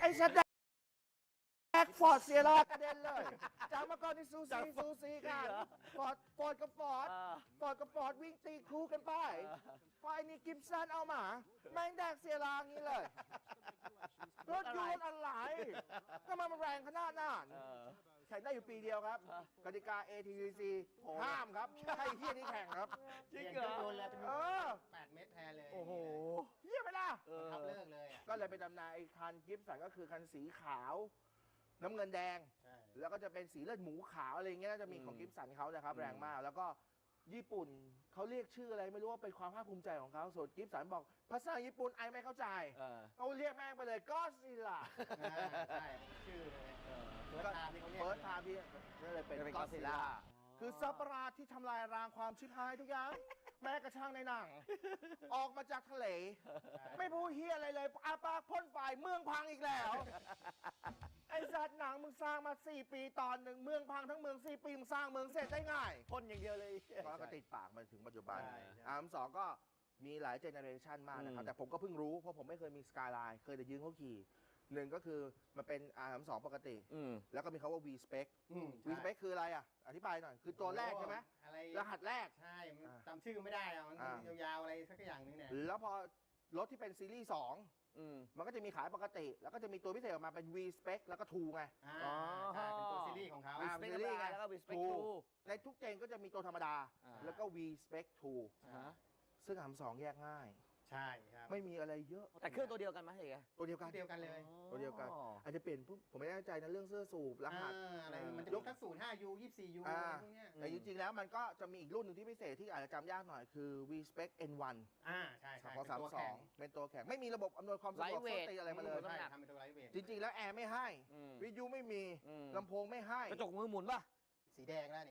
ไอ้สัตว์แดกฟอร์ดเสียรากระเด็นเลย จากเมื่อก่อนนี่ซูซีซูซีกันฟอร์ดฟอร์ดกับฟอร์ดฟอร์ดกับฟอร์ดวิ่งตีคู่กันไปพอไอ้นี่กิฟสันเอามา แม่งแดกเสียรางี้เลย รถยนต์อะไรทำไมมันแรงขนาดนั้น แข่งได้อยู่ปีเดียวครับ กติกา ATCC ห้ามครับให้เฮียนี่แข่งครับ จริงเปลี่ยนเหรอเครื่องยนต์เลยเป็นเออ แปดเมตรแทนเลยโอ้โห เฮียไปละ เออ ทับเลิก เลยอะก็เลยไปดำนาไอ้คันกิฟสันก็คือคันสีขาว น้ำเงินแดง ใช่ แล้วก็จะเป็นสีเลือดหมูขาวอะไรอย่างเงี้ยน่าจะมีของอืมกิฟสันเขานะครับอืม แรงมาก แล้วก็ญี่ปุ่นเขาเรียกชื่ออะไรไม่รู้ว่าเป็นความภาคภูมิใจของเขาส่วนกิฟสันบอกภาษาญี่ปุ่นไอไม่เข้าใจเออเขาเรียกแม่งไปเลยก็ซิล่าอ่าใช่ ชื่อเลยเฟิร์สไทม์ที่เขาเรียก เฟิร์สไทม์ที่ก็เลยเป็นเป็นก็ก็ซิซิล่าล่า คือสัตว์ประหลาดที่ทำลายรางความชิบหายทุกอย่าง แม้กระทั่งในหนัง ออกมาจากทะเล ไม่พูดเฮียอะไรเลยอาปากพ่นไฟเมืองพังอีกแล้ว ไอ้สัตว์หนังมึงสร้างมา 4 ปีตอนหนึ่งเมืองพังทั้งเมือง4ปีมึงสร้างเมืองเสร็จได้ง่าย พ่นอย่างเดียวเลย ก็ก็ติดปากมาถึงปัจจุบันใช่ใช่ อาร์มสองก็มีหลายเจเนอเรชันมากนะครับอืมแต่ผมก็เพิ่งรู้ เพราะผมไม่เคยมีสกายไลน์เคยแต่ยืมเขาขี่ หนึ่งก็คือมันเป็นอาร์มสองปกติ อืม แล้วก็มีเขาว่า V spec อืม V spec คืออะไรอะ อธิบายหน่อย คือตัวแรกใช่ไหมอะไรรหัสแรก ใช่มันอ่าจำชื่อไม่ได้อะมันอ่า ยาวๆอะไรสักอย่างหนึงเนี่ยแล้วพอรถที่เป็นซีรีส์อืม2มันก็จะมีขายปกติ แล้วก็จะมีตัวพิเศษออกมาเป็น V spec แล้วก็ 2 ไงอ่าอ๋อ ใช่เป็นตัวซีรีส์ของเขา อ่า Respect ซีรีส์ไงแล้วก็ Respect ถูก Two ในทุกเจนก็จะมีตัวธรรมดา อ่า แล้วก็ V spec อ่าฮะ2ซึ่งอาร์มสองแยกง่าย ใช่ครับไม่มีอะไรเยอะแต่เครื่องตัวเดียวกันไหมเอกตัวเดียวกัน เดียวกันเลยตัวเดียวกัน อาจจะเปลี่ยนปุ๊บผมไม่แน่ใจนะเรื่องเสื้อสูบรหัสอ่าอะไรเออมันจะยมีกทั้งศูนย์ห้ายูยี่สี่ยูอ่าอะไรพวกเนี้ยแต่จริงๆแล้วมันก็จะมีอีกรุ่นหนึ่งที่พิเศษที่อาจจะจำยากหน่อยคือ V spec N1 อ่าใช่ใช่ของเป็นตัวแข็ง32เป็นตัวแข็งไม่มีระบบอำนวยความสะดวก Lightweight ส้นตีนอะไรมาเลยน้ำหนักใช่ทำเป็นตัวไลท์เวทจริงๆแล้วแอร์ไม่ให้อืมวิทยุไม่มีอืมลำโพงไม่ให้กระจกมือหมุนป่ะสีแดงแล้ว